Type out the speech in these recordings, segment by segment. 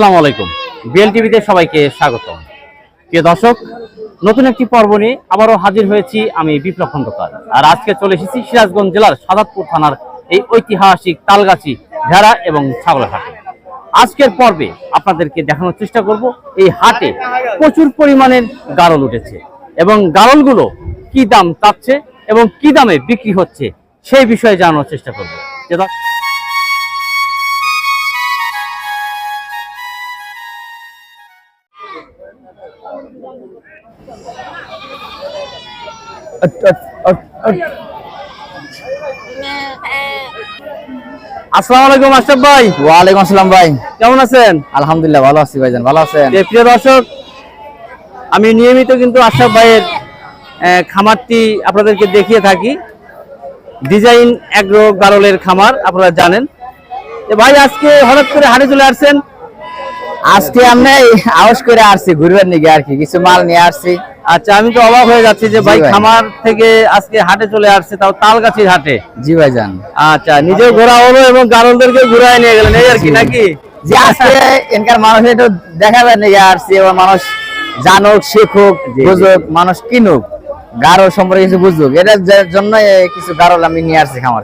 আসসালামু আলাইকুম। বিএল টিভিতে সবাইকে স্বাগত প্রিয় দর্শক, নতুন একটি পর্ব নিয়ে আবারও হাজির হয়েছি আমি বিপ্লব খন্দকার। আর আজকে চলে এসেছি সিরাজগঞ্জ জেলার সাদাতপুর থানার এই ঐতিহাসিক তালগাছি, ভেড়া এবং ছাগলের হাটে। আজকের পর্বে আপনাদেরকে দেখানোর চেষ্টা করব, এই হাটে প্রচুর পরিমাণের গারল উঠেছে এবং গারলগুলো কি দাম চাচ্ছে এবং কি দামে বিক্রি হচ্ছে সেই বিষয়ে জানানোর চেষ্টা করব। আসসালামু আলাইকুম আশরাফ ভাই। ওয়ালাইকুম আসসালাম ভাই। কেমন আছেন? আলহামদুলিল্লাহ ভালো আছি ভাইজান ভালো আছেন? প্রিয় দর্শক আমি নিয়মিত কিন্তু আশরাফ ভাইয়ের আহ, খামারটি আপনাদেরকে দেখিয়ে থাকি। ডিজাইন অ্যাগ্রো গারলের খামার আপনারা জানেন। ভাই আজকে হঠাৎ করে হাটে চলে আসছেন। আজকে আমরা আওয়াজ করে আসছি ঘুরবার নিগে আর কি? কিছু মাল নিয়ে আসছি। আচ্ছা আমি তো অবাক হয়ে যাচ্ছি যে ভাই খামার থেকে আজকে হাটে চলে আসছে তাও তালগাছির হাটে। জি ভাইজান আচ্ছা নিজেও ঘোরা হলো এবং গারলদেরকে ঘুরায় নিয়ে গেলেন এই আর কি নাকি? যে আজকে এনকার মানুষ একটু দেখাবার নিগে আসছি এবং মানুষ জানুক শিখুক। বুঝুক মানুষ কিনুক গারো সম্পর্কে কিছু বুঝুক। এটার জন্য কিছু গারল আমি নিয়ে আসছি খামার।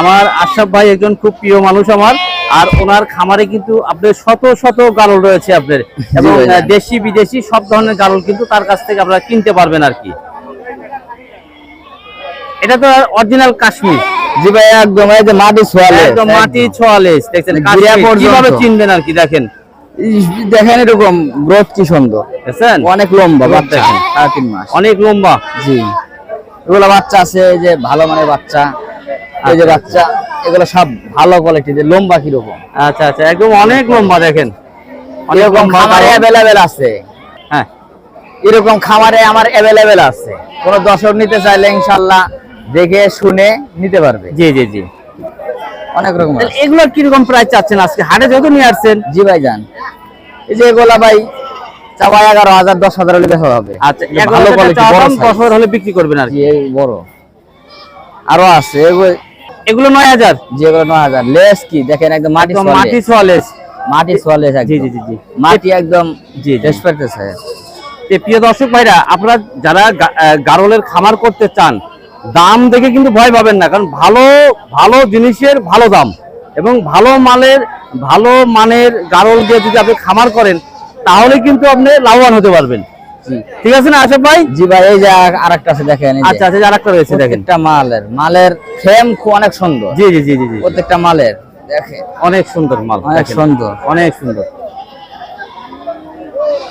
আমার আশরাফ ভাই একজন খুব প্রিয় মানুষ আমার। আর ওনার খামারে কিন্তু আপনার শত শত গারল রয়েছে আপনার। এবং দেশি বিদেশি সব ধরনের গারল কিন্তু তার কাছ থেকে আপনারা কিনতে পারবেন আর কি। এটা তো অরিজিনাল কাশ্মীর। জি ভাই একদম এই যে মাটি সোয়ালে একদম মাটি ছোয়ালেস দেখছেন মানে। কীভাবে চিনবেন আর কি দেখেন। দেখেন এরকম গ্রোথ কি সুন্দর। দেখছেন? অনেক লম্বা বাচ্চা। দেখেন। তিন মাস। অনেক লম্বা। জি। এগুলো বাচ্চা আছে এই যে ভালো মানের বাচ্চা। এই যে আচ্ছা, বাচ্চা এগুলো সব ভালো কোয়ালিটি যে লম্বা কীরকম? আচ্ছা আচ্ছা একদম অনেক লম্বা দেখেন। অনেক লম্বা অ্যাভেলেবেল আছে। হ্যাঁ। এরকম খামারে আমার অ্যাভেলেবেল আছে। কোন দর্শক নিতে চাইলে ইনশাল্লাহ দেখে শুনে নিতে পারবে। জি জি জি। অনেক রকম এগুলো কীরকম প্রাইস চাচ্ছেন আজকে? হাটে যত নিয়ে আসছেন? জি ভাই যান এই যে এগুলা ভাই চাওয়া এগারো হাজার দশ হাজার হলে দেখা হবে। আচ্ছা ভালো কোয়ালিটি দশ হাজার হলে বিক্রি করবেন আর কি। বড়। আরও আছে এগুলো এগুলো নয় হাজার। যেগুলো নয় হাজার। লেস কি? দেখেন একদম মাটি সোয়ালে। মাটি ছোয়ালেস মাটি সোয়ালে জি জি জি জি। মাটি একদম জি, জি। টেস্ট করতেছে প্রিয় দর্শক ভাইরা আপনারা যারা গারলের খামার করতে চান দাম দেখে কিন্তু ভয় পাবেন না কারণ ভালো ভালো জিনিসের ভালো দাম। এবং ভালো মালের ভালো মানের গারল দিয়ে যদি আপনি খামার করেন তাহলে কিন্তু আপনি লাভবান হতে পারবেন। জি ঠিক আছে না আশাফ ভাই? জি ভাই এই যে আর একটা আছে দেখেন। আচ্ছা আচ্ছা আরেকটা রয়েছে দেখেন। প্রত্যেকটা মালের মালের ফ্রেম খুব অনেক সুন্দর। জি জি জি জি জি। প্রত্যেকটা মালের দেখেন। অনেক সুন্দর মাল অনেক সুন্দর। অনেক সুন্দর।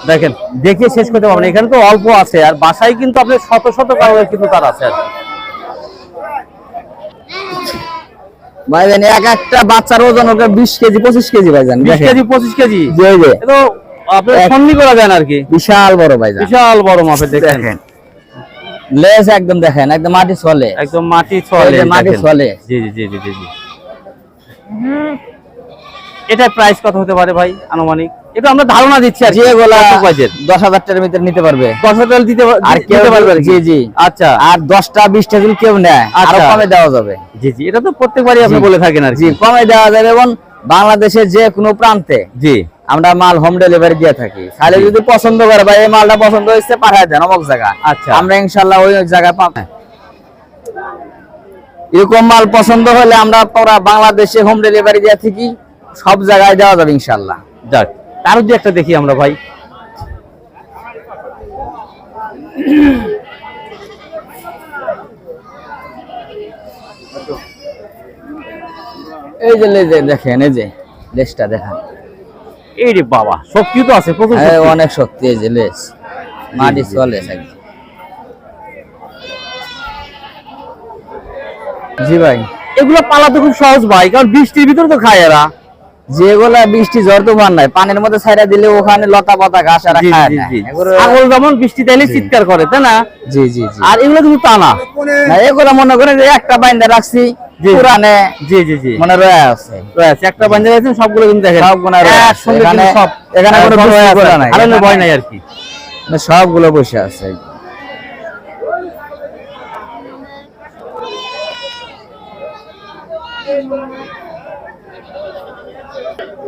দেখেন দেখে শেষ করতে পারবেন এখানে তো অল্প আছে আর বাসায় কিন্তু আপনার শত শত কারণে কিন্তু তার আছে। আর ভাই জান এক একটা বাচ্চার ওজন ওটা বিশ কেজি পঁচিশ কেজি ভাই জান বিশ কেজি পঁচিশ কেজি। জি, তো আপনার সন্ধি করা যায় আর কি? বিশাল বড় ভাই বিশাল বড় মাপের দেখেন। লেস একদম দেখেন একদম মাটি চলে একদম মাটি ছলে মাটি ছলে। জি জি জি জি জি এটা প্রাইস কত হতে পারে ভাই আনুমানিক? এটা আমরা ধারণা দিচ্ছি আর কি। যে বাজেট দশ হাজার টাকার ভিতরে নিতে পারবে। দশ হাজার দিতে আর কেউ পারবে জি জি। আচ্ছা। আর দশটা বিশটা যদি কেউ নেয় আরও আচ্ছা। কমে দেওয়া যাবে। জি জি এটা তো প্রত্যেকবারই আপনি বলে থাকেন আর জি কি কমে দেওয়া যাবে এবং বাংলাদেশের যে কোনো প্রান্তে জি। আমরা মাল হোম ডেলিভারি দিয়ে থাকি। তাহলে যদি পছন্দ করে বা এই মালটা পছন্দ হয়েছে পাঠায় দেন অমুক জায়গা আচ্ছা। আমরা ইনশাল্লাহ ওই জায়গায় পাবো। এরকম মাল পছন্দ হলে আমরা পুরা বাংলাদেশে হোম ডেলিভারি দিয়ে থাকি সব জায়গায় দেওয়া যাবে ইনশাল্লাহ যাক তারও দু একটা দেখি আমরা ভাই। এই যে দেখেন এই যে লেজটা দেখেন। এই রে বাবা শক্তি তো আছে প্রচুর হ্যাঁ, অনেক শক্তি এই যে লেজ মাটি চলে একদম জি ভাই। এগুলো পালা তো খুব সহজ ভাই কারণ বৃষ্টির ভিতরে তো খায় এরা। যেগুলা বৃষ্টি ঝড় তুফান নাই পানির মধ্যে ছাইরা দিলে ওখানে লতা পাতা ঘাস আর খায় না। ছাগল যেমন বৃষ্টি তাইলে চিৎকার করে তাই না? জি জি জি। আর এগুলো কিন্তু তা না। এগুলো মনে করেন যে একটা বাইন্দা রাখছি জি। পুরানে জি জি জি। মনে রয়ে আছে। একটা আছে সবগুলো কিন্তু দেখেন। সবগুলো এখানে- সব। এখানে কোনো। পড়ে নাই। হারানোর এখানে- ভয় নাই আর কি। সবগুলো বসে আছে।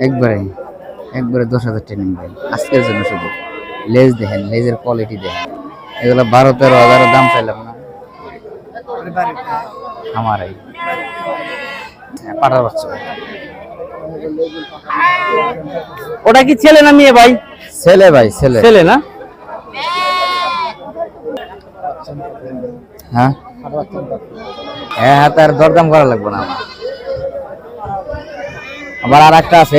একবারে একবারে দশ হাজার ট্রেনিং ভাই আজকের জন্য শুধু। লেজ দেখেন লেজের কোয়ালিটি দেখেন। এগুলো বারো তেরো হাজারের দাম চাইলাম না। আমার এই হ্যাঁ, পাঠার বাচ্চা। ওটা কি ছেলে না মেয়ে ভাই? ছেলে ভাই ছেলে। ছেলে না? হ্যাঁ? হ্যাঁ হ্যাঁ তার দরদাম করা লাগবে না আমার। আবার আর একটা আছে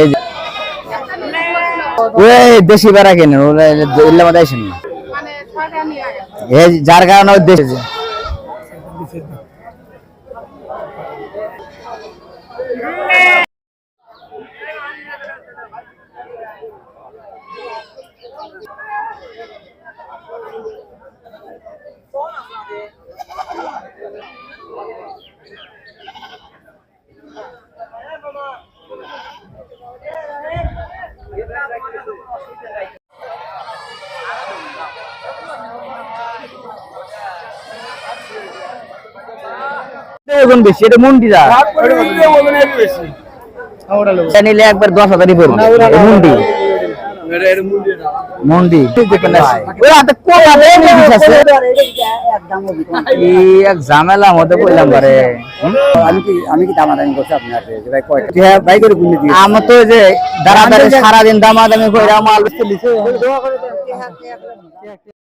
ওই দেশি বেড়া কেনেন, ওরা মাথায় আসেন না। যার কারণে ওই দেশি ওজন বেশি এটা মন্ডিরা এটা নিলে একবার দশ হাজারই পড়বে। মুন্ডি। মুন্ডি এক ঝামেলা মধ্যে কইলাম বারে। আমি কি আমি কি দামাদামি করছি আপনার যে ভাই কয়টা হ্যাঁ ভাই করে গুলি দিয়ে আমার তো যে দাঁড়া সারাদিন দামাদামি কইরা মাল